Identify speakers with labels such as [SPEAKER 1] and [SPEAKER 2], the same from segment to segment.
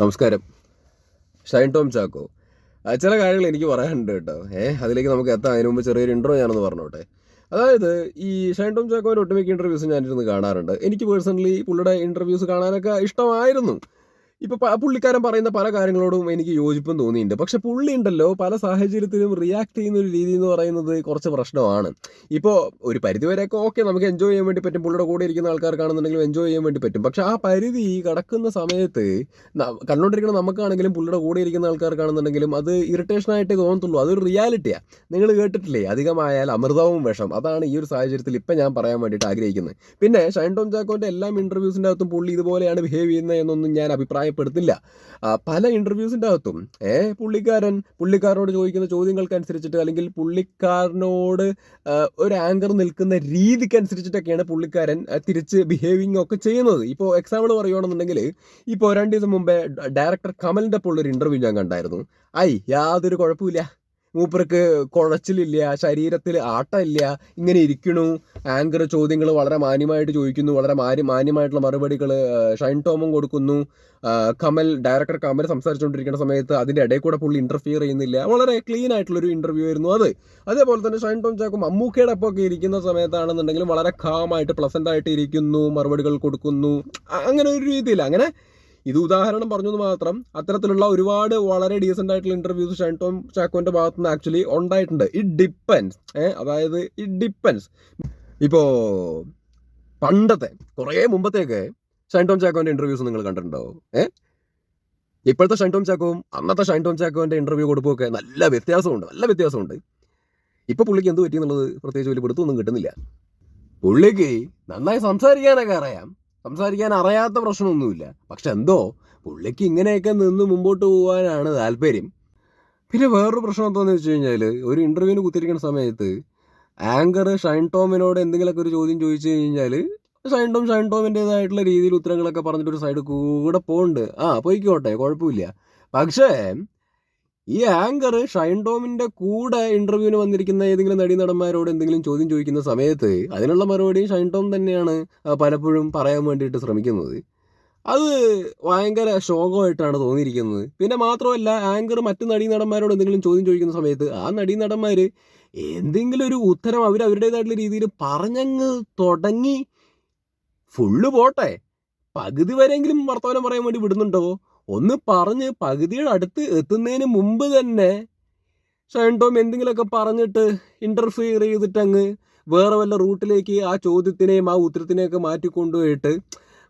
[SPEAKER 1] നമസ്കാരം. ഷൈൻ ടോം ചാക്കോ. ചില കാര്യങ്ങൾ എനിക്ക് പറയാനുണ്ട് കേട്ടോ. ഏഹ് അതിലേക്ക് നമുക്ക് എത്താം. അതിന് മുമ്പ് ചെറിയൊരു ഇൻട്രോ ഞാനൊന്ന് പറഞ്ഞോട്ടെ. അതായത് ഈ ഷൈൻ ടോം ചാക്കോയുടെ ഒട്ടുമിക്ക ഇന്റർവ്യൂസ് ഞാനിരുന്ന് കാണാറുണ്ട്. എനിക്ക് പേഴ്സണലി പുള്ളിയുടെ ഇന്റർവ്യൂസ് കാണാനൊക്കെ ഇഷ്ടമായിരുന്നു. ഇപ്പൊ പുള്ളിക്കാരൻ പറയുന്ന പല കാര്യങ്ങളോടും എനിക്ക് യോജിപ്പും തോന്നിയിട്ടുണ്ട്. പക്ഷെ പുള്ളി ഉണ്ടല്ലോ പല സാഹചര്യത്തിലും റിയാക്ട് ചെയ്യുന്ന ഒരു രീതി എന്ന് പറയുന്നത് കുറച്ച് പ്രശ്നമാണ്. ഇപ്പോൾ ഒരു പരിധി വരെയൊക്കെ ഓക്കെ നമുക്ക് എൻജോയ് ചെയ്യാൻ വേണ്ടി പറ്റും. പുള്ളിയുടെ കൂടെ ഇരിക്കുന്ന ആൾക്കാർക്കാണെന്നുണ്ടെങ്കിലും എൻജോയ് ചെയ്യാൻ വേണ്ടി പറ്റും. പക്ഷെ ആ പരിധി കടക്കുന്ന സമയത്ത് കണ്ടുകൊണ്ടിരിക്കുന്ന നമുക്കാണെങ്കിലും പുള്ളിയുടെ കൂടെ ഇരിക്കുന്ന ആൾക്കാർക്കാണെന്നുണ്ടെങ്കിലും അത് ഇറിറ്റേഷൻ ആയിട്ട് തോന്നത്തുള്ളൂ. അതൊരു റിയാലിറ്റിയാണ് നിങ്ങൾ കേട്ടിട്ടില്ലേ? അധികമായാൽ അമൃതവും വിഷം. അതാണ് ഈ ഒരു സാഹചര്യത്തിൽ ഇപ്പം ഞാൻ പറയാൻ വേണ്ടിയിട്ട് ആഗ്രഹിക്കുന്നത്. പിന്നെ ഷൈൻ ടോം ജാക്കോന്റെ എല്ലാം ഇന്റർവ്യൂസിന്റെ അകത്തും പുള്ളി ഇതുപോലെയാണ് ബിഹേവ് ചെയ്യുന്നത് എന്നൊന്നും ഞാൻ അഭിപ്രായപ്പെടുത്തില്ല. പല ഇന്റർവ്യൂസിന്റെ അകത്തും ഏ പുള്ളിക്കാരൻ പുള്ളിക്കാരനോട് ചോദിക്കുന്ന ചോദ്യങ്ങൾക്കനുസരിച്ചിട്ട് അല്ലെങ്കിൽ പുള്ളിക്കാരനോട് ഒരു ആങ്കർ നിൽക്കുന്ന രീതിക്കനുസരിച്ചിട്ടൊക്കെയാണ് പുള്ളിക്കാരൻ തിരിച്ച് ബിഹേവിങ് ഒക്കെ ചെയ്യുന്നത്. ഇപ്പോൾ എക്സാമ്പിൾ പറയുകയാണെന്നുണ്ടെങ്കിൽ ഇപ്പോൾ രണ്ട് ദിവസം മുമ്പേ ഡയറക്ടർ കമലിന്റെ അപ്പോൾ ഇന്റർവ്യൂ ഞാൻ കണ്ടായിരുന്നു. ഐ യാതൊരു കുഴപ്പമില്ല മൂപ്പർക്ക് കുഴച്ചിലില്ല ശരീരത്തിൽ ആട്ടമില്ല ഇങ്ങനെ ഇരിക്കണു. ആങ്കർ ചോദ്യങ്ങൾ വളരെ മാന്യമായിട്ട് ചോദിക്കുന്നു വളരെ മാന്യ മാന്യമായിട്ടുള്ള മറുപടികൾ ഷൈൻ ടോമും കൊടുക്കുന്നു. കമൽ ഡയറക്ടർ കമൽ സംസാരിച്ചുകൊണ്ടിരിക്കുന്ന സമയത്ത് അതിന്റെ ഇടയിൽ കൂടെ പുള്ളി ഇന്റർഫിയർ ചെയ്യുന്നില്ല. വളരെ ക്ലീൻ ആയിട്ടുള്ളൊരു ഇന്റർവ്യൂ ആയിരുന്നു അത്. അതേപോലെ തന്നെ ഷൈൻ ടോം ചാക്കും മമ്മൂക്കയുടെ ഒപ്പം ഒക്കെ ഇരിക്കുന്ന സമയത്താണെന്നുണ്ടെങ്കിലും വളരെ കാമായിട്ട് പ്ലസന്റ് ആയിട്ട് ഇരിക്കുന്നു മറുപടികൾ കൊടുക്കുന്നു. അങ്ങനെ ഒരു രീതിയിൽ. അങ്ങനെ ഇത് ഉദാഹരണം പറഞ്ഞത് മാത്രം അത്തരത്തിലുള്ള ഒരുപാട് വളരെ ഡീസെന്റ് ആയിട്ടുള്ള ഇന്റർവ്യൂസ് ഷൈൻ ടോം ചാക്കോന്റെ ഭാഗത്ത് നിന്ന് ആക്ച്വലി ഉണ്ടായിട്ടുണ്ട് ഇറ്റ് ഡിപ്പെൻസ് അതായത് ഇറ്റ് ഡിപ്പെൻസ് ഇപ്പോ പണ്ടത്തെ കുറേ മുമ്പത്തേക്ക് ഷൈൻ ടോം ചാക്കോന്റെ ഇന്റർവ്യൂസ് നിങ്ങൾ കണ്ടിട്ടുണ്ടോ? ഏഹ് ഇപ്പോഴത്തെ ഷൈൻ ടോം ചാക്കോവും അന്നത്തെ ഷൈൻ ടോം ചാക്കോന്റെ ഇന്റർവ്യൂ കൊടുപ്പൊക്കെ നല്ല വ്യത്യാസമുണ്ട് നല്ല വ്യത്യാസമുണ്ട്. ഇപ്പൊ പുള്ളിക്ക് എന്ത് പറ്റി എന്നുള്ളത് പ്രത്യേകിച്ച് വലിയ പിടുത്തൊന്നും കിട്ടുന്നില്ല. പുള്ളിക്ക് നന്നായി സംസാരിക്കാനൊക്കെ അറിയാം. സംസാരിക്കാൻ അറിയാത്ത പ്രശ്നമൊന്നുമില്ല. പക്ഷെ എന്തോ പുള്ളിക്ക് ഇങ്ങനെയൊക്കെ നിന്ന് മുമ്പോട്ട് പോകാനാണ് താല്പര്യം. പിന്നെ വേറൊരു പ്രശ്നം എന്താണെന്ന് വെച്ച് കഴിഞ്ഞാൽ ഒരു ഇന്റർവ്യൂവിന് കുത്തിരിക്കുന്ന സമയത്ത് ആങ്കർ ഷൈൻ ടോമിനോട് എന്തെങ്കിലുമൊക്കെ ഒരു ചോദ്യം ചോദിച്ചു കഴിഞ്ഞാൽ ഷൈൻ ടോം ഷൈൻ ടോമിന്റെതായിട്ടുള്ള രീതിയിൽ ഉത്തരങ്ങളൊക്കെ പറഞ്ഞിട്ട് ഒരു സൈഡ് കൂടെ പോകുന്നുണ്ട് ആ പോയിക്കോട്ടെ കുഴപ്പമില്ല. പക്ഷേ ഈ ആങ്കർ ഷൈൻ ടോമിന്റെ കൂടെ ഇന്റർവ്യൂവിന് വന്നിരിക്കുന്ന ഏതെങ്കിലും നടീനടന്മാരോട് എന്തെങ്കിലും ചോദ്യം ചോദിക്കുന്ന സമയത്ത് അതിനുള്ള മറുപടി ഷൈൻ ടോം തന്നെയാണ് പലപ്പോഴും പറയാൻ വേണ്ടിയിട്ട് ശ്രമിക്കുന്നത്. അത് ഭയങ്കര ശോകമായിട്ടാണ് തോന്നിയിരിക്കുന്നത്. പിന്നെ മാത്രമല്ല ആങ്കർ മറ്റു നടീനടന്മാരോട് എന്തെങ്കിലും ചോദ്യം ചോദിക്കുന്ന സമയത്ത് ആ നടീനടന്മാർ എന്തെങ്കിലും ഒരു ഉത്തരം അവർ അവരുടേതായിട്ടുള്ള രീതിയിൽ പറഞ്ഞങ്ങ് തുടങ്ങി ഫുള്ള് പോട്ടെ. പകുതി വരെയെങ്കിലും വർത്തമാനം പറയാൻ വേണ്ടി വിടുന്നുണ്ടോ? ഒന്ന് പറഞ്ഞ് പകുതിയുടെ അടുത്ത് എത്തുന്നതിന് മുമ്പ് തന്നെ ഷൈൻ ടോം എന്തെങ്കിലുമൊക്കെ പറഞ്ഞിട്ട് ഇന്റർഫിയർ ചെയ്തിട്ട് അങ്ങ് വേറെ വല്ല റൂട്ടിലേക്ക് ആ ചോദ്യത്തിനെയും ആ ഉത്തരത്തിനെയൊക്കെ മാറ്റിക്കൊണ്ടുപോയിട്ട്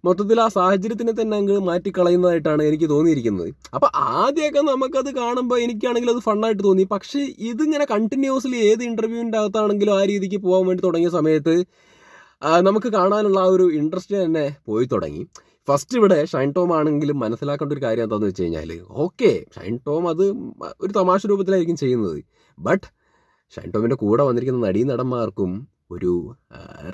[SPEAKER 1] മൊത്തത്തിൽ ആ സാഹചര്യത്തിനെ തന്നെ അങ്ങ് മാറ്റിക്കളയുന്നതായിട്ടാണ് എനിക്ക് തോന്നിയിരിക്കുന്നത്. അപ്പോൾ ആദ്യമൊക്കെ നമുക്കത് കാണുമ്പോൾ എനിക്കാണെങ്കിൽ അത് ഫണ്ണായിട്ട് തോന്നി. പക്ഷേ ഇതിങ്ങനെ കണ്ടിന്യൂസ്ലി ഏത് ഇന്റർവ്യൂവിന്റെ അകത്താണെങ്കിലും ആ രീതിക്ക് പോകാൻ വേണ്ടി തുടങ്ങിയ സമയത്ത് നമുക്ക് കാണാനുള്ള ആ ഒരു ഇൻട്രസ്റ്റ് തന്നെ പോയി തുടങ്ങി. ഫസ്റ്റ് ഇവിടെ ഷൈൻ ടോം ആണെങ്കിലും മനസ്സിലാക്കേണ്ട ഒരു കാര്യം എന്താണെന്ന് വെച്ച് കഴിഞ്ഞാൽ ഓക്കെ ഷൈൻ ടോം അത് ഒരു തമാശ രൂപത്തിലായിരിക്കും ചെയ്യുന്നത്. ബട്ട് ഷൈൻ ടോമിന്റെ കൂടെ വന്നിരിക്കുന്ന നടീ നടന്മാർക്കും ഒരു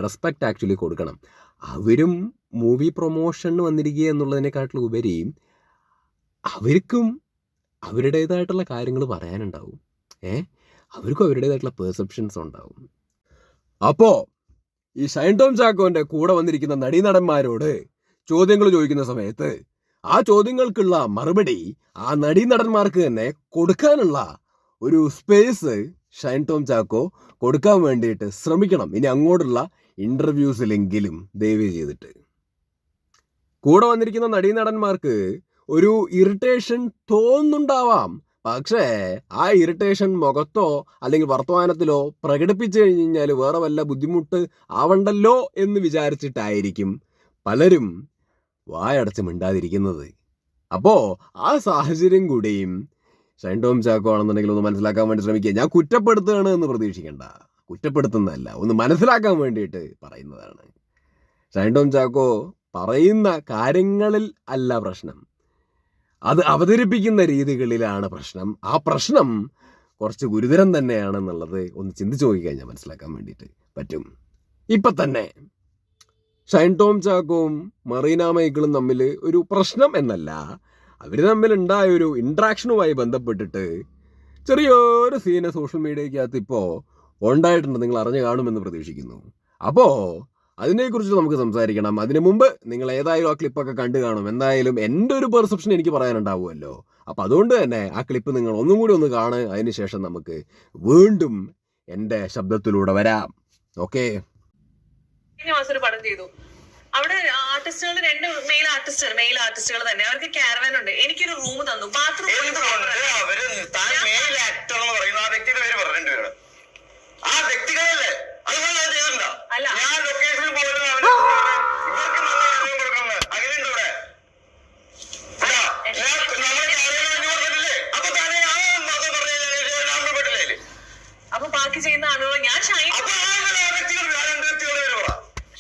[SPEAKER 1] റെസ്പെക്റ്റ് ആക്ച്വലി കൊടുക്കണം. അവരും മൂവി പ്രൊമോഷന് വന്നിരിക്കുക എന്നുള്ളതിനെക്കാട്ടിലും ഉപരി അവർക്കും അവരുടേതായിട്ടുള്ള കാര്യങ്ങൾ പറയാനുണ്ടാവും. ഏ? അവർക്കും അവരുടേതായിട്ടുള്ള പെർസെപ്ഷൻസ് ഉണ്ടാവും. അപ്പോൾ ഈ ഷൈൻ ടോം ചാക്കോന്റെ കൂടെ വന്നിരിക്കുന്ന നടീനടന്മാരോട് ചോദ്യങ്ങൾ ചോദിക്കുന്ന സമയത്ത് ആ ചോദ്യങ്ങൾക്കുള്ള മറുപടി ആ നടീനടന്മാർക്ക് തന്നെ കൊടുക്കാനുള്ള ഒരു സ്പേസ് ഷൈൻ ടോം ചാക്കോ കൊടുക്കാൻ വേണ്ടിയിട്ട് ശ്രമിക്കണം. ഇനി അങ്ങോട്ടുള്ള ഇന്റർവ്യൂസിലെങ്കിലും ദയവ് ചെയ്തിട്ട്. കൂടെ വന്നിരിക്കുന്ന നടീനടന്മാർക്ക് ഒരു ഇറിറ്റേഷൻ തോന്നുന്നുണ്ടാവാം. പക്ഷേ ആ ഇറിറ്റേഷൻ മുഖത്തോ അല്ലെങ്കിൽ വർത്തമാനത്തിലോ പ്രകടിപ്പിച്ചു കഴിഞ്ഞാൽ വേറെ വല്ല ബുദ്ധിമുട്ട് ആവണ്ടല്ലോ എന്ന് വിചാരിച്ചിട്ടായിരിക്കും പലരും വായടച്ച് മിണ്ടാതിരിക്കുന്നത്. അപ്പോൾ ആ സാഹചര്യം കൂടിയും ഷൈൻ ടോം ചാക്കോ ആണെന്നുണ്ടെങ്കിൽ ഒന്ന് മനസ്സിലാക്കാൻ വേണ്ടി ശ്രമിക്കുക. ഞാൻ കുറ്റപ്പെടുത്തുകയാണ് എന്ന് പ്രതീക്ഷിക്കേണ്ട. കുറ്റപ്പെടുത്തുന്നതല്ല ഒന്ന് മനസ്സിലാക്കാൻ വേണ്ടിയിട്ട് പറയുന്നതാണ്. ഷൈൻ ടോം ചാക്കോ പറയുന്ന കാര്യങ്ങളിൽ അല്ല പ്രശ്നം. അത് അവതരിപ്പിക്കുന്ന രീതികളിലാണ് പ്രശ്നം. ആ പ്രശ്നം കുറച്ച് ഗുരുതരം തന്നെയാണെന്നുള്ളത് ഒന്ന് ചിന്തിച്ചു നോക്കിക്കഴിഞ്ഞാൽ മനസ്സിലാക്കാൻ വേണ്ടിയിട്ട് പറ്റും. ഇപ്പം തന്നെ ഷൈൻ ടോം ചാക്കോവും മറീന മൈക്കിളും തമ്മിൽ ഒരു പ്രശ്നം എന്നല്ല. അവർ തമ്മിലുണ്ടായ ഒരു ഇൻട്രാക്ഷനുമായി ബന്ധപ്പെട്ടിട്ട് ചെറിയൊരു സീന് സോഷ്യൽ മീഡിയക്കകത്ത് ഇപ്പോൾ ഉണ്ടായിട്ടുണ്ട്. നിങ്ങൾ അറിഞ്ഞു കാണുമെന്ന് പ്രതീക്ഷിക്കുന്നു. അപ്പോൾ അതിനെക്കുറിച്ച് നമുക്ക് സംസാരിക്കണം. അതിനു മുമ്പ് നിങ്ങൾ ഏതായാലും ആ ക്ലിപ്പൊക്കെ കണ്ടു കാണും. എന്തായാലും എന്റെ ഒരു പെർസെപ്ഷൻ എനിക്ക് പറയാനുണ്ടാവുമല്ലോ. അപ്പം അതുകൊണ്ട് തന്നെ ആ ക്ലിപ്പ് നിങ്ങൾ ഒന്നും കൂടി ഒന്ന് കാണുക അതിന് ശേഷം നമുക്ക് വീണ്ടും എന്റെ ശബ്ദത്തിലൂടെ വരാം. ഓക്കെ
[SPEAKER 2] കഴിഞ്ഞ മാസം ഒരു പടം ചെയ്തു. അവിടെ ആർട്ടിസ്റ്റുകൾ രണ്ട് മെയിൽ ആർട്ടിസ്റ്റുകൾ മെയിൽ ആർട്ടിസ്റ്റുകൾ തന്നെ. അവർക്ക് ക്യാരവാൻ ഉണ്ട്. എനിക്കൊരു റൂം തന്നു. ബാത്റൂം
[SPEAKER 3] അവർ താൻ മെയിൽ ആക്ടർ എന്ന് പറയുന്ന. ആ വ്യക്തിയുടെ പേര് പറ രണ്ടുപേരുടെ ആ വ്യക്തികളല്ലേ? അതുപോലെ ഞാൻ ചെയ്തിട്ടുണ്ടോ?
[SPEAKER 2] അല്ല.
[SPEAKER 3] ഞാൻ ലൊക്കേഷനിൽ പോലും അവർ ഇവർക്ക് നല്ല കാര്യം കൊടുക്കുന്നത്. അങ്ങനെയുണ്ട് ഇവിടെ ഇതാ, ഞാൻ നമ്മളെ കാര്യം വേണ്ടി കൊടുത്തിട്ടില്ലേ അപ്പൊ താനെ ആ മതം പറഞ്ഞു ഞാൻ പെട്ടില്ലേ
[SPEAKER 2] അപ്പൊ ബാക്കി ചെയ്യുന്ന ആളുകൾ ഞാൻ ഷൈൻ
[SPEAKER 3] അപ്പൊ ആ വ്യക്തികൾ ആ രണ്ട് വ്യക്തികളുടെ പേര് പറ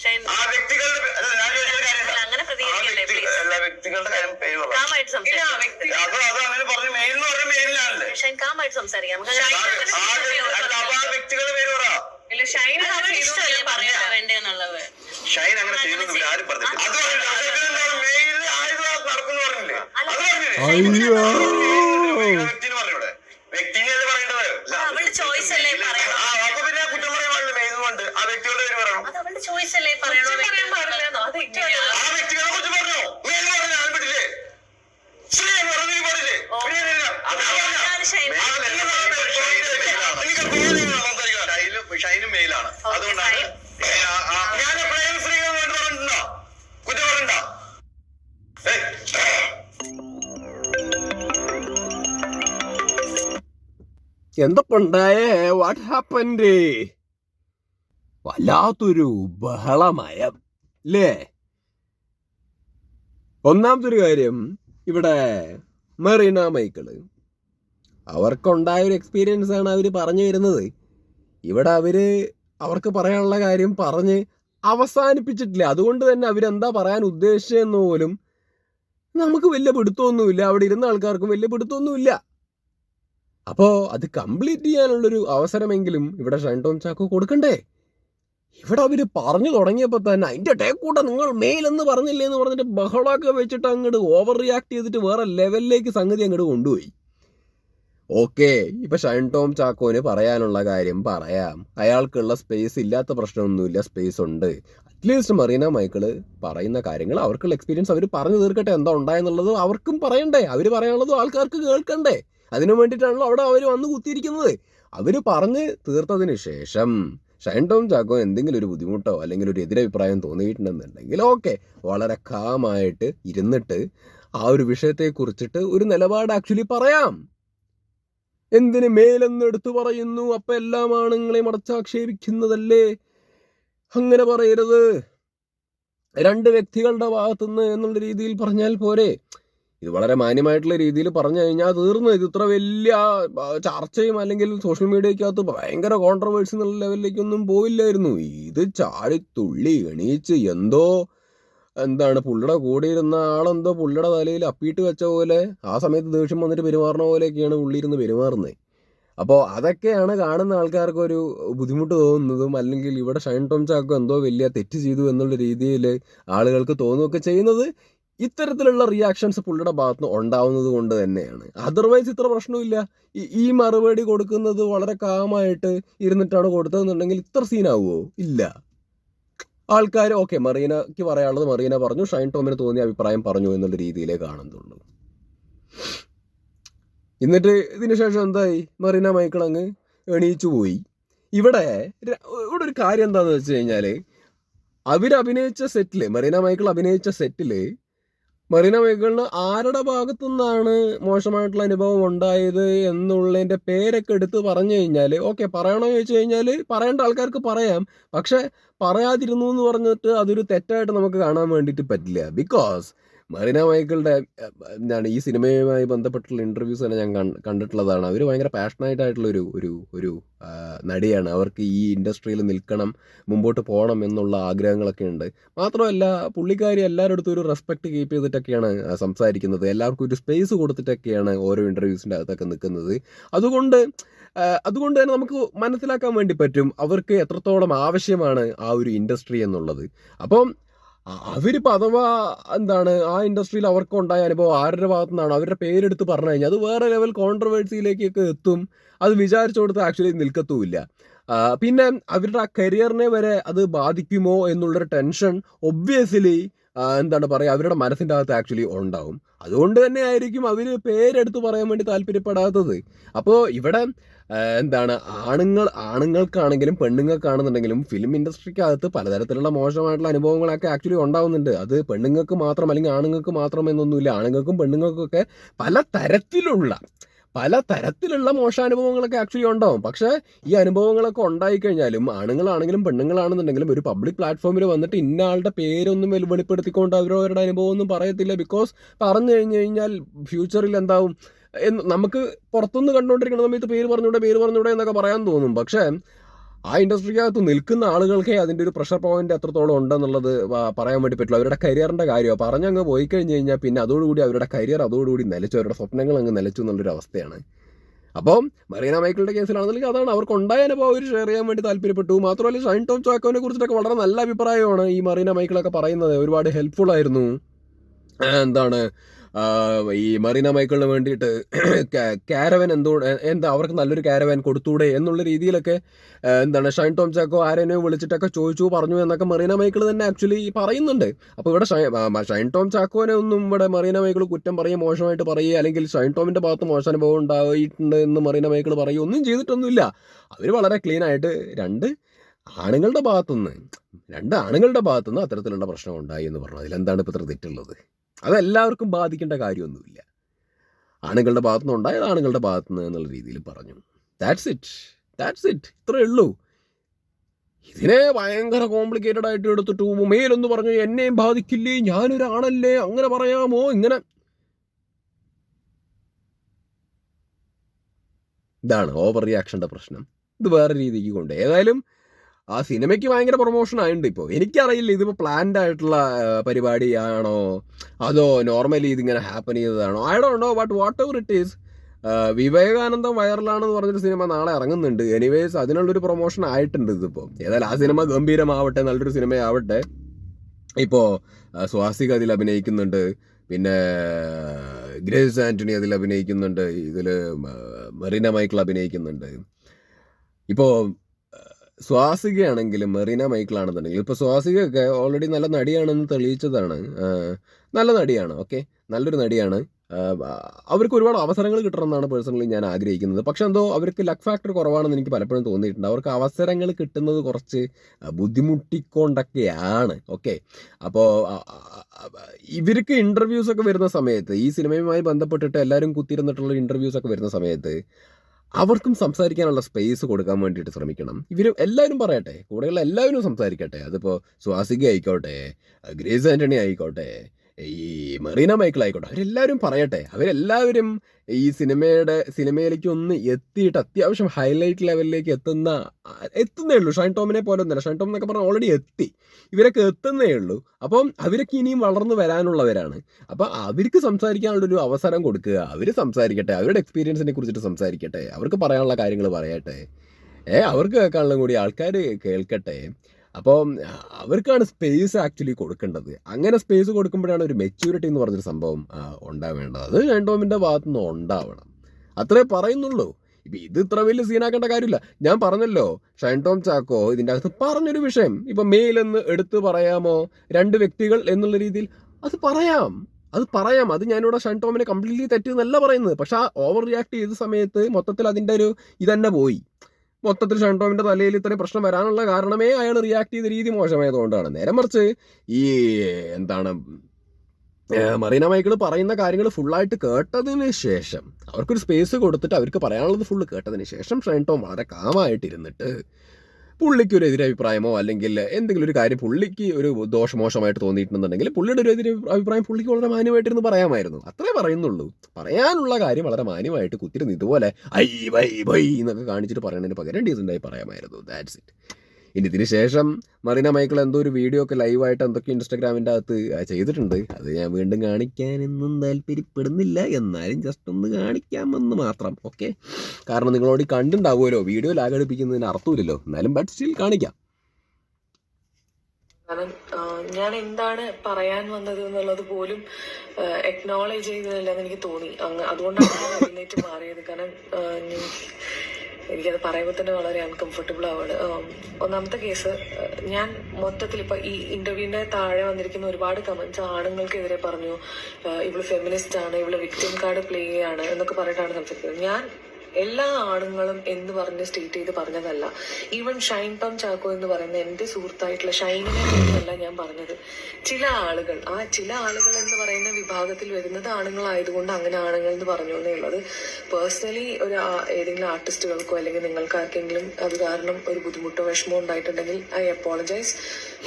[SPEAKER 2] ഷൈൻ
[SPEAKER 3] ആ വ്യക്തികളുടെ പേ- അല്ല ഞാൻ ചോദിച്ച കാര്യം
[SPEAKER 2] അല്ല, അങ്ങനെ
[SPEAKER 3] ആ
[SPEAKER 2] പ്രതികരിക്കല്ലേ
[SPEAKER 3] വ്യക്തി
[SPEAKER 2] പ്ലീസ്
[SPEAKER 3] എല്ലാ വ്യക്തികളുടെ കാര്യം പേര് പറ
[SPEAKER 2] കാമായിട്ട് സംസാരിക്കാം
[SPEAKER 3] അത് അത് അങ്ങനെ പറഞ്ഞു മെയിൽ എന്ന് പറഞ്ഞ മെയിലാണല്ലേ
[SPEAKER 2] ഷൈൻ കാമായിട്ട് സംസാരിക്കാം നമുക്ക്
[SPEAKER 3] ആ
[SPEAKER 2] ഷൈൻ
[SPEAKER 3] വ്യ- ആ വ്യ- അല്ല, അപ്പൊ ആ വ്യക്തികളുടെ പേര് പറ
[SPEAKER 2] ഇല്ല ഷൈൻ
[SPEAKER 4] അത് അവരുടെ ഇഷ്ടമല്ലേ പറയാ വേണ്ടേന്നുള്ളത്
[SPEAKER 3] ഷൈൻ അങ്ങനെ ചെയ്യുന്നത് ഇവർ ആരും പറഞ്ഞില്ല അത് പറഞ്ഞില്ല അത് എന്താണ് മെയിൽ ആയത് നടക്കുന്നു പറഞ്ഞില്ലേ അത്
[SPEAKER 1] എന്തപ്പുണ്ടായേ വാട്ട് ഹാപ്പൻഡ് വല്ലാത്തൊരു ബഹളമയം അല്ലേ ഒന്നാമതൊരു കാര്യം ഇവിടെ മെറീന മൈക്കിൾ. അവർക്കുണ്ടായ ഒരു എക്സ്പീരിയൻസ് ആണ് അവർ പറഞ്ഞു വരുന്നത്. ഇവിടെ അവർ അവർക്ക് പറയാനുള്ള കാര്യം പറഞ്ഞ് അവസാനിപ്പിച്ചിട്ടില്ല. അതുകൊണ്ട് തന്നെ അവരെന്താ പറയാൻ ഉദ്ദേശിച്ചതെന്ന് പോലും നമുക്ക് വലിയ പിടുത്തമൊന്നുമില്ല. അവിടെ ഇരുന്ന ആൾക്കാർക്കും വലിയ പിടുത്തമൊന്നുമില്ല. അപ്പോൾ അത് കംപ്ലീറ്റ് ചെയ്യാനുള്ളൊരു അവസരമെങ്കിലും ഇവിടെ ഷൈൻ ടോം ചാക്കോ കൊടുക്കണ്ടേ? ഇവിടെ അവർ പറഞ്ഞു തുടങ്ങിയപ്പോൾ തന്നെ അതിന്റെ ടേക്കൂട്ട നിങ്ങൾ മേലെന്ന് പറഞ്ഞില്ലേ എന്ന് പറഞ്ഞിട്ട് ബഹളമൊക്കെ വെച്ചിട്ട് അങ്ങോട്ട് ഓവർ റിയാക്ട് ചെയ്തിട്ട് വേറെ ലെവലിലേക്ക് സംഗതി അങ്ങോട്ട് കൊണ്ടുപോയി. ഓക്കെ ഇപ്പൊ ഷൈൻ ടോം ചാക്കോന് പറയാനുള്ള കാര്യം പറയാം. അയാൾക്കുള്ള സ്പേസ് ഇല്ലാത്ത പ്രശ്നമൊന്നുമില്ല സ്പേസ് ഉണ്ട്. അറ്റ്ലീസ്റ്റ് മറീന മൈക്കിൾ പറയുന്ന കാര്യങ്ങൾ അവർക്കുള്ള എക്സ്പീരിയൻസ് അവർ പറഞ്ഞു തീർക്കട്ടെ എന്താ ഉണ്ടായെന്നുള്ളത് അവർക്കും പറയണ്ടേ. അവർ പറയാനുള്ളത് ആൾക്കാർക്ക് കേൾക്കണ്ടേ. അതിനു വേണ്ടിയിട്ടാണല്ലോ അവിടെ അവർ വന്ന് കുത്തിയിരിക്കുന്നത്. അവർ പറഞ്ഞ് തീർത്തതിന് ശേഷം ഷൈൻ ടോം ചാക്കോ എന്തെങ്കിലും ഒരു ബുദ്ധിമുട്ടോ അല്ലെങ്കിൽ ഒരു എതിരഭിപ്രായം തോന്നിയിട്ടുണ്ടെന്നുണ്ടെങ്കിൽ ഓക്കെ വളരെ കാമായിട്ട് ഇരുന്നിട്ട് ആ ഒരു വിഷയത്തെ കുറിച്ചിട്ട് ഒരു നിലപാട് ആക്ച്വലി പറയാം. എന്തിന് മേലെന്ന് എടുത്തു പറയുന്നു അപ്പൊ എല്ലാം ആണുങ്ങളെ മടച്ചാക്ഷേപിക്കുന്നതല്ലേ? അങ്ങനെ പറയരുത്. രണ്ട് വ്യക്തികളുടെ ഭാഗത്തുനിന്ന് എന്നുള്ള രീതിയിൽ പറഞ്ഞാൽ പോരെ. ഇത് വളരെ മാന്യമായിട്ടുള്ള രീതിയിൽ പറഞ്ഞു കഴിഞ്ഞാൽ തീർന്നു ഇത് ഇത്ര വലിയ ചർച്ചയും അല്ലെങ്കിൽ സോഷ്യൽ മീഡിയക്കകത്ത് ഭയങ്കര കോൺട്രവേഴ്സി എന്നുള്ള ലെവലിലേക്കൊന്നും പോയില്ലായിരുന്നു. ഇത് ചാടി തുള്ളി എണീച്ച് എന്തോ എന്താണ് പുള്ളിയുടെ കൂടെ ഇരുന്ന ആളെന്തോ പുള്ളിയുടെ തലയിൽ അപ്പീട്ട് വെച്ച പോലെ ആ സമയത്ത് ദേഷ്യം വന്നിട്ട് പെരുമാറുന്ന പോലെയൊക്കെയാണ് പുള്ളി ഇരുന്ന് പെരുമാറുന്നത്. അപ്പോൾ അതൊക്കെയാണ് കാണുന്ന ആൾക്കാർക്ക് ഒരു ബുദ്ധിമുട്ട് തോന്നുന്നതും അല്ലെങ്കിൽ ഇവിടെ ഷൈൻ ടോം ചാക്കോ എന്തോ വലിയ തെറ്റ് ചെയ്തു എന്നുള്ള രീതിയിൽ ആളുകൾക്ക് തോന്നുകയൊക്കെ ചെയ്യുന്നത്. ഇത്തരത്തിലുള്ള റിയാക്ഷൻസ് പുള്ളിയുടെ ഭാഗത്ത് നിന്ന് ഉണ്ടാവുന്നത് കൊണ്ട് തന്നെയാണ്. അതർവൈസ് ഇത്ര പ്രശ്നമില്ല ഈ- മറുപടി കൊടുക്കുന്നത് വളരെ കാമായിട്ട് ഇരുന്നിട്ടാണ് കൊടുത്തതെന്നുണ്ടെങ്കിൽ ഇത്ര സീനാവുമോ ഇല്ല. ആൾക്കാർ ഓക്കെ മറീനയ്ക്ക് പറയാനുള്ളത് മറീന പറഞ്ഞു. ഷൈൻ ടോമിന് തോന്നിയ അഭിപ്രായം പറഞ്ഞു എന്നുള്ള രീതിയിലേ കാണുന്നുള്ളൂ. എന്നിട്ട് ഇതിന് ശേഷം എന്തായി? മറീന മൈക്കിൾ അങ്ങ് എണീച്ചു പോയി. ഇവിടെ ഇവിടെ ഒരു കാര്യം എന്താണെന്ന് വെച്ച് കഴിഞ്ഞാൽ അവരഭിനയിച്ച സെറ്റിൽ മറീന മൈക്കിൾ അഭിനയിച്ച സെറ്റിൽ മറീന മൈക്കിളിന് ആരുടെ ഭാഗത്തു നിന്നാണ് മോശമായിട്ടുള്ള അനുഭവം ഉണ്ടായത് എന്നുള്ളതിന്റെ പേരൊക്കെ എടുത്ത് പറഞ്ഞു കഴിഞ്ഞാൽ ഓക്കെ പറയണോ ചോദിച്ചു കഴിഞ്ഞാൽ പറയേണ്ട ആൾക്കാർക്ക് പറയാം. പക്ഷെ പറയാതിരുന്നു എന്ന് പറഞ്ഞിട്ട് അതൊരു തെറ്റായിട്ട് നമുക്ക് കാണാൻ വേണ്ടിയിട്ട് പറ്റില്ല. ബിക്കോസ് മറീന മൈക്കിളുടെ എന്താണ് ഈ സിനിമയുമായി ബന്ധപ്പെട്ടുള്ള ഇന്റർവ്യൂസ് തന്നെ ഞാൻ കണ്ടിട്ടുള്ളതാണ്. അവർ ഭയങ്കര പാഷനേറ്റ് ആയിട്ടുള്ള ഒരു ഒരു ഒരു നടിയാണ്. അവർക്ക് ഈ ഇൻഡസ്ട്രിയിൽ നിൽക്കണം മുമ്പോട്ട് പോകണം എന്നുള്ള ആഗ്രഹങ്ങളൊക്കെ ഉണ്ട്. മാത്രമല്ല പുള്ളിക്കാരി എല്ലാവരുടെ അടുത്തും ഒരു റെസ്പെക്ട് കീപ്പ് ചെയ്തിട്ടൊക്കെയാണ് സംസാരിക്കുന്നത്. എല്ലാവർക്കും ഒരു സ്പേസ് കൊടുത്തിട്ടൊക്കെയാണ് ഓരോ ഇന്റർവ്യൂസിന്റെ അകത്തൊക്കെ നിൽക്കുന്നത്. അതുകൊണ്ട് അതുകൊണ്ട് തന്നെ നമുക്ക് മനസ്സിലാക്കാൻ വേണ്ടി പറ്റും അവർക്ക് എത്രത്തോളം ആവശ്യമാണ് ആ ഒരു ഇൻഡസ്ട്രി എന്നുള്ളത്. അപ്പം അവരിപ്പോൾ അഥവാ എന്താണ് ആ ഇൻഡസ്ട്രിയിൽ അവർക്ക് ഉണ്ടായ അനുഭവം ആരുടെ ഭാഗത്തു നിന്നാണ് അവരുടെ പേരെടുത്ത് പറഞ്ഞു കഴിഞ്ഞാൽ അത് വേറെ ലെവൽ കോൺട്രവേഴ്സിയിലേക്കൊക്കെ എത്തും. അത് വിചാരിച്ചു കൊടുത്ത് ആക്ച്വലി നിൽക്കത്തുമില്ല. പിന്നെ അവരുടെ ആ കരിയറിനെ വരെ അത് ബാധിക്കുമോ എന്നുള്ളൊരു ടെൻഷൻ ഒബ്വിയസ്ലി എന്താണ് പറയുക അവരുടെ മനസ്സിന്റെ അകത്ത് ആക്ച്വലി ഉണ്ടാവും. അതുകൊണ്ട് തന്നെ ആയിരിക്കും അവർ പേരെടുത്ത് പറയാൻ വേണ്ടി താല്പര്യപ്പെടാത്തത്. അപ്പോൾ ഇവിടെ എന്താണ് ആണുങ്ങൾ ആണുങ്ങൾക്കാണെങ്കിലും പെണ്ണുങ്ങൾക്കാണെന്നുണ്ടെങ്കിലും ഫിലിം ഇൻഡസ്ട്രിക്കകത്ത് പലതരത്തിലുള്ള മോശമായിട്ടുള്ള അനുഭവങ്ങളൊക്കെ ആക്ച്വലി ഉണ്ടാവുന്നുണ്ട്. അത് പെണ്ണുങ്ങൾക്ക് മാത്രം അല്ലെങ്കിൽ ആണുങ്ങൾക്ക് മാത്രം എന്നൊന്നുമില്ല. ആണുങ്ങൾക്കും പെണ്ണുങ്ങൾക്കൊക്കെ പല തരത്തിലുള്ള പല തരത്തിലുള്ള മോശാനുഭവങ്ങളൊക്കെ ആക്ച്വലി ഉണ്ടാവും. പക്ഷേ ഈ അനുഭവങ്ങളൊക്കെ ഉണ്ടായിക്കഴിഞ്ഞാലും ആണുങ്ങളാണെങ്കിലും പെണ്ണുങ്ങളാണെന്നുണ്ടെങ്കിലും ഒരു പബ്ലിക് പ്ലാറ്റ്ഫോമിൽ വന്നിട്ട് ഇന്ന ആളുടെ പേരൊന്നും വെളി- വെളിപ്പെടുത്തിക്കൊണ്ട് അവരവരുടെ അനുഭവം ഒന്നും പറയത്തില്ല. ബിക്കോസ് പറഞ്ഞു കഴിഞ്ഞു കഴിഞ്ഞാൽ ഫ്യൂച്ചറിൽ എന്താവും? എന്ന് നമുക്ക് പുറത്തുനിന്ന് കണ്ടുകൊണ്ടിരിക്കുന്ന സമയത്ത് പേര് പറഞ്ഞൂടെ പേര് പറഞ്ഞൂടെ എന്നൊക്കെ പറയാൻ തോന്നും. പക്ഷേ ആ ഇൻഡസ്ട്രിക്കകത്ത് നിൽക്കുന്ന ആളുകൾക്കേ അതിന്റെ ഒരു പ്രഷർ പോയിന്റ് എത്രത്തോളം ഉണ്ടെന്നുള്ളത് പറയാൻ വേണ്ടി പറ്റുള്ളൂ അവരുടെ കരിയറിന്റെ കാര്യമാണ് പറഞ്ഞങ്ങ് പോയി കഴിഞ്ഞ് കഴിഞ്ഞാൽ പിന്നെ അതോടുകൂടി അവരുടെ കരിയർ അതോടുകൂടി നിലച്ചു. അവരുടെ സ്വപ്നങ്ങൾ അങ്ങ് നിലച്ചു എന്നുള്ളൊരു അവസ്ഥയാണ്. അപ്പം മറീന മൈക്കിളുടെ കേസിലാണെന്നുണ്ടെങ്കിൽ അതാണ് അവർക്ക് ഉണ്ടായ അനുഭവം. അവർ ഷെയർ ചെയ്യാൻ വേണ്ടി താല്പര്യപ്പെട്ടു. മാത്രമല്ല ഷൈൻ ടോം ചോക്കോനെ കുറിച്ചിട്ടൊക്കെ വളരെ നല്ല അഭിപ്രായമാണ് ഈ മറീന മൈക്കിളൊക്കെ പറയുന്നത്. ഒരുപാട് ഹെൽപ്ഫുൾ ആയിരുന്നു. എന്താണ്? ഈ മറീന മൈക്കിളിന് വേണ്ടിയിട്ട് കാരവൻ എന്തോ എന്താ അവർക്ക് നല്ലൊരു കാരവൻ കൊടുത്തൂടെ എന്നുള്ള രീതിയിലൊക്കെ എന്താണ് ഷൈൻ ടോം ചാക്കോ ആരെയോ വിളിച്ചിട്ടൊക്കെ ചോദിച്ചു പറഞ്ഞു എന്നൊക്കെ മറീന മൈക്കിൾ തന്നെ ആക്ച്വലി പറയുന്നുണ്ട്. അപ്പോൾ ഇവിടെ ഷൈൻ ടോം ചാക്കോനെ ഒന്നും ഇവിടെ മറീന മൈക്കിൾ കുറ്റം പറയുക മോശമായിട്ട് പറയുക അല്ലെങ്കിൽ ഷൈൻ ടോമിന്റെ ഭാഗത്ത് മോശാനുഭവം ഉണ്ടായിട്ടുണ്ട് എന്ന് മറീന മൈക്കിൾ പറയുക ഒന്നും ചെയ്തിട്ടൊന്നുമില്ല. അവർ വളരെ ക്ലീൻ ആയിട്ട് രണ്ട് ആണുങ്ങളുടെ ഭാഗത്തുനിന്ന് രണ്ട് ആണുങ്ങളുടെ ഭാഗത്തുനിന്ന് അത്തരത്തിലുള്ള പ്രശ്നം ഉണ്ടായി എന്ന് പറഞ്ഞു. അതിലെന്താണ് ഇപ്പോൾ ഇത്ര തെറ്റുള്ളത്? അതെല്ലാവർക്കും ബാധിക്കേണ്ട കാര്യമൊന്നുമില്ല. ആണുങ്ങളുടെ ഭാഗത്തുനിന്ന് ഉണ്ടായത് ആണുങ്ങളുടെ ഭാഗത്തുനിന്ന് എന്നുള്ള രീതിയിൽ പറഞ്ഞു. ദാറ്റ്സ് ഇറ്റ് ദാറ്റ്സ് ഇറ്റ് ഇത്രയേ ഉള്ളൂ. ഇതിനെ ഭയങ്കര കോംപ്ലിക്കേറ്റഡ് ആയിട്ട് എടുത്തിട്ട് മേലൊന്ന് പറഞ്ഞു എന്നെയും ബാധിക്കില്ലേ? ഞാനൊരാണല്ലേ അങ്ങനെ പറയാമോ? ഇങ്ങനെ. ഇതാണ് ഓവർ റിയാക്ഷന്റെ പ്രശ്നം. ഇത് വേറെ രീതിക്ക് കൊണ്ട്. ഏതായാലും ആ സിനിമയ്ക്ക് ഭയങ്കര പ്രൊമോഷൻ ആയിട്ടുണ്ട് ഇപ്പോൾ എനിക്കറിയില്ല ഇതിപ്പോൾ പ്ലാൻഡ് ആയിട്ടുള്ള പരിപാടിയാണോ? അതോ നോർമലി ഇതിങ്ങനെ ഹാപ്പൻ ചെയ്തതാണോ? I do know but whatever it is Vivekanandam വൈറലാണെന്ന് പറഞ്ഞൊരു സിനിമ നാളെ ഇറങ്ങുന്നുണ്ട്. എനിവേസ് അതിനുള്ളൊരു പ്രൊമോഷൻ ആയിട്ടുണ്ട് ഇതിപ്പോൾ ഏതായാലും ആ സിനിമ ഗംഭീരമാവട്ടെ നല്ലൊരു സിനിമയാവട്ടെ. ഇപ്പോൾ സ്വാസിക അതിൽ അഭിനയിക്കുന്നുണ്ട്. പിന്നെ ഗ്രേസ് ആന്റണി അതിൽ അഭിനയിക്കുന്നുണ്ട്. ഇതിൽ മെറീന മൈക്കിൾ അഭിനയിക്കുന്നുണ്ട്. ഇപ്പോൾ സ്വാസികയാണെങ്കിലും മെറീന മൈക്കിളാണെന്നുണ്ടെങ്കിൽ ഇപ്പോൾ സ്വാസികയൊക്കെ ഓൾറെഡി നല്ല നടിയാണെന്ന് തെളിയിച്ചതാണ്. നല്ല നടിയാണ് ഓക്കെ നല്ലൊരു നടിയാണ്. അവർക്ക് ഒരുപാട് അവസരങ്ങൾ കിട്ടണമെന്നാണ് പേഴ്സണലി ഞാൻ ആഗ്രഹിക്കുന്നത്. പക്ഷെ എന്തോ അവർക്ക് ലക്ക് ഫാക്ടർ കുറവാണെന്ന് എനിക്ക് പലപ്പോഴും തോന്നിയിട്ടുണ്ട്. അവർക്ക് അവസരങ്ങൾ കിട്ടുന്നത് കുറച്ച് ബുദ്ധിമുട്ടിക്കൊണ്ടൊക്കെയാണ് ഓക്കെ അപ്പോൾ ഇവർക്ക് ഇന്റർവ്യൂസ് ഒക്കെ വരുന്ന സമയത്ത് ഈ സിനിമയുമായി ബന്ധപ്പെട്ടിട്ട് എല്ലാവരും കുത്തിയിരുന്നിട്ടുള്ള ഇന്റർവ്യൂസ് ഒക്കെ വരുന്ന സമയത്ത് അവർക്കും സംസാരിക്കാനുള്ള സ്പേസ് കൊടുക്കാൻ വേണ്ടിയിട്ട് ശ്രമിക്കണം. ഇവർ എല്ലാവരും പറയട്ടെ കൂടെയുള്ള എല്ലാവരും സംസാരിക്കട്ടെ. അതിപ്പോൾ സ്വാസിക ആയിക്കോട്ടെ ഗ്രേസ് ആന്റണി ആയിക്കോട്ടെ ഈ മെറീന മൈക്കിൾ ആയിക്കോട്ടെ അവരെല്ലാവരും പറയട്ടെ അവരെല്ലാവരും ഈ സിനിമയുടെ സിനിമയിലേക്ക് ഒന്ന് എത്തിയിട്ട് അത്യാവശ്യം ഹൈലൈറ്റ് ലെവലിലേക്ക് എത്തുന്ന എത്തുന്നേ ഉള്ളൂ. ഷൈൻ ടോമിനെ പോലെ ഒന്നല്ല ഷൈൻ ടോം എന്നൊക്കെ പറഞ്ഞാൽ ഓൾറെഡി എത്തി. ഇവരൊക്കെ എത്തുന്നേ ഉള്ളൂ. അപ്പം അവരൊക്കെ ഇനിയും വളർന്നു വരാനുള്ളവരാണ്. അപ്പം അവർക്ക് സംസാരിക്കാനുള്ളൊരു അവസരം കൊടുക്കുക. അവർ സംസാരിക്കട്ടെ. അവരുടെ എക്സ്പീരിയൻസിനെ കുറിച്ചിട്ട് സംസാരിക്കട്ടെ. അവർക്ക് പറയാനുള്ള കാര്യങ്ങൾ പറയട്ടെ. ഏ അവർക്ക് കേൾക്കാനുള്ള കൂടി ആൾക്കാർ കേൾക്കട്ടെ. അപ്പോൾ അവർക്കാണ് സ്പേസ് ആക്ച്വലി കൊടുക്കേണ്ടത്. അങ്ങനെ സ്പേസ് കൊടുക്കുമ്പോഴാണ് ഒരു മെച്യൂരിറ്റി എന്ന് പറഞ്ഞൊരു സംഭവം ഉണ്ടാവേണ്ടത്. അത് ഷൈൻടോമിന്റെ ഭാഗത്തു നിന്ന് ഉണ്ടാവണം. അത്രേ പറയുന്നുള്ളൂ. ഇപ്പം ഇത് ഇത്ര വലിയ സീനാക്കേണ്ട കാര്യമില്ല. ഞാൻ പറഞ്ഞല്ലോ ഷൈൻ ടോം ചാക്കോ ഇതിന്റെ അകത്ത് പറഞ്ഞൊരു വിഷയം. ഇപ്പം മെയിലെന്ന് എടുത്ത് പറയാമോ? രണ്ട് വ്യക്തികൾ എന്നുള്ള രീതിയിൽ അത് പറയാം. അത് പറയാം. അത് ഞാനിവിടെ ഷൈൻടോമിനെ കംപ്ലീറ്റ്ലി തെറ്റി എന്നല്ല പറയുന്നത്. പക്ഷെ ആ ഓവർ റിയാക്ട് ചെയ്ത സമയത്ത് മൊത്തത്തിൽ അതിന്റെ ഒരു ഇതന്നെ പോയി. മൊത്തത്തിൽ ഷൺടോമിന്റെ തലയിൽ ഇത്രയും പ്രശ്നം വരാനുള്ള കാരണമേ അയാൾ റിയാക്ട് ചെയ്ത രീതി മോശമായതുകൊണ്ടാണ്. നേരെ മറിച്ച് ഈ എന്താണ് മറീന മൈക്കിൾ പറയുന്ന കാര്യങ്ങൾ ഫുള്ളായിട്ട് കേട്ടതിന് ശേഷം അവർക്കൊരു സ്പേസ് കൊടുത്തിട്ട് അവർക്ക് പറയാനുള്ളത് ഫുള്ള് കേട്ടതിന് ശേഷം ഷൈൻ ടോം വളരെ കാമായിട്ടിരുന്നിട്ട് പുള്ളിക്ക് ഒരു എതിരഭിപ്രായമോ അല്ലെങ്കിൽ എന്തെങ്കിലും ഒരു കാര്യം പുള്ളിക്ക് ഒരു ദോഷമോശമായിട്ട് തോന്നിയിട്ടുണ്ടെന്നുണ്ടെങ്കിൽ പുള്ളിയുടെ ഒരു എതിരെ അഭിപ്രായം പുള്ളിക്ക് വളരെ മാന്യമായിട്ടിരുന്ന് പറയാമായിരുന്നു. അത്രേ പറയുന്നുള്ളൂ. പറയാനുള്ള കാര്യം വളരെ മാന്യമായിട്ട് കുത്തിരുന്ന് ഇതുപോലെ ഐ വൈ വൈ എന്നൊക്കെ കാണിച്ചിട്ട് പറയുന്നതിന് പകരം ഡീസന്റായി പറയാമായിരുന്നു. ദാറ്റ്സ് ഇറ്റ് ഇനി ഇതിന് ശേഷം മറീന മൈക്കിൾ എന്തോ ഒരു വീഡിയോ ഒക്കെ ലൈവായിട്ട് എന്തൊക്കെ ഇൻസ്റ്റാഗ്രാമിന്റെ അകത്ത് ചെയ്തിട്ടുണ്ട്. അത് ഞാൻ വീണ്ടും കാണിക്കാനൊന്നും താല്പര്യപ്പെടുന്നില്ല. എന്നാലും ജസ്റ്റ് ഒന്ന് കാണിക്കാമെന്ന് മാത്രം ഓക്കെ കാരണം നിങ്ങളോട് കണ്ടുണ്ടാവുമല്ലോ. വീഡിയോ ലാഗടിപ്പിക്കുന്നതിന് അർത്ഥമില്ലല്ലോ. എന്നാലും ബട്ട് സ്റ്റിൽ കാണിക്കാം.
[SPEAKER 2] കാരണം ഞാൻ എന്താണ് പറയാൻ വന്നത് എന്നുള്ളത് പോലും എക്നോളജ് ചെയ്തതല്ലെന്ന് എനിക്ക് തോന്നി. അതുകൊണ്ടാണ് എഴുന്നേറ്റ് മാറിയത്. കാരണം എനിക്കത് പറയുമ്പോൾ തന്നെ വളരെ അൺകംഫർട്ടബിൾ ആവാണ് ഒന്നാമത്തെ കേസ് ഞാൻ മൊത്തത്തിൽ ഇപ്പൊ ഈ ഇന്റർവ്യൂവിന്റെ താഴെ വന്നിരിക്കുന്ന ഒരുപാട് കമന്റ്സ് ആണുങ്ങൾക്കെതിരെ പറഞ്ഞു. ഇവൾ ഫെമിനിസ്റ്റ് ആണ് ഇവൾ വിക്ടിം കാർഡ് പ്ലേ ആണ് എന്നൊക്കെ പറഞ്ഞിട്ടാണ് സംസാരിക്കുന്നത്. ഞാൻ എല്ലാ ആണുങ്ങളും എന്ന് പറഞ്ഞ് സ്റ്റേറ്റ് ചെയ്ത് പറഞ്ഞതല്ല. ഈവൻ ഷൈൻ പം ചാക്കോ എന്ന് പറയുന്ന എന്റെ സുഹൃത്തായിട്ടുള്ള ഷൈനിനെ കുറിച്ചല്ല ഞാൻ പറഞ്ഞത്. ചില ആളുകൾ ആ ചില ആളുകൾ എന്ന് പറയുന്ന വിഭാഗത്തിൽ വരുന്നത് ആണുങ്ങളായതുകൊണ്ട് അങ്ങനെ ആണുങ്ങൾ എന്ന് പറഞ്ഞു എന്നുള്ളത് പേഴ്സണലി ഒരു ഏതെങ്കിലും ആർട്ടിസ്റ്റുകൾക്കോ അല്ലെങ്കിൽ നിങ്ങൾക്ക് ആർക്കെങ്കിലും അത് കാരണം ഒരു ബുദ്ധിമുട്ടോ വിഷമോ ഉണ്ടായിട്ടുണ്ടെങ്കിൽ ഐ അപ്പോളജൈസ്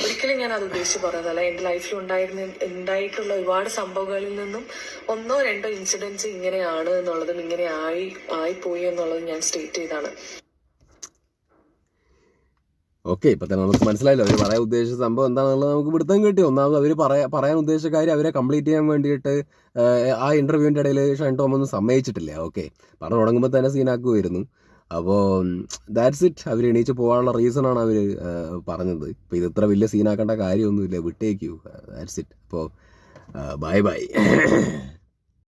[SPEAKER 2] ഒരിക്കലും ഞാൻ അത് ഉദ്ദേശിച്ച് പറഞ്ഞതല്ല. എന്റെ ലൈഫിൽ ഉണ്ടായിരുന്ന ഉണ്ടായിട്ടുള്ള ഒരുപാട് സംഭവങ്ങളിൽ നിന്നും ഒന്നോ രണ്ടോ ഇൻസിഡൻസ് ഇങ്ങനെയാണ് എന്നുള്ളതും ഇങ്ങനെ ആയി ആയിപ്പോയി എന്നുള്ളത് ഞാൻ സ്റ്റേറ്റ് ചെയ്താണ്.
[SPEAKER 1] ഓക്കെ ഇപ്പൊ തന്നെ നമുക്ക് മനസ്സിലായില്ല അവർ പറയാൻ ഉദ്ദേശിച്ച സംഭവം എന്താണെന്നുള്ളത് നമുക്ക് പിടുത്തം കിട്ടി. ഒന്നാമത് അവർ പറയാ പറയാൻ ഉദ്ദേശിച്ച കാര്യം അവരെ കംപ്ലീറ്റ് ചെയ്യാൻ വേണ്ടിയിട്ട് ആ ഇന്റർവ്യൂവിന്റെ ഇടയിൽ ഷൈൻ ടോം ഒന്നും സമ്മതിച്ചിട്ടില്ല. ഓക്കെ പറഞ്ഞു തുടങ്ങുമ്പോൾ തന്നെ സീനാക്കുമായിരുന്നു അപ്പോൾ ദാറ്റ്സ് ഇറ്റ് അവർ എണീച്ച് പോകാനുള്ള റീസണാണ് അവർ പറഞ്ഞത്. ഇപ്പോൾ ഇത് ഇത്ര വലിയ സീനാക്കേണ്ട കാര്യമൊന്നുമില്ല. വിട്ടേക്കൂ. ദാറ്റ്സ് ഇറ്റ് അപ്പോൾ ബൈ ബൈ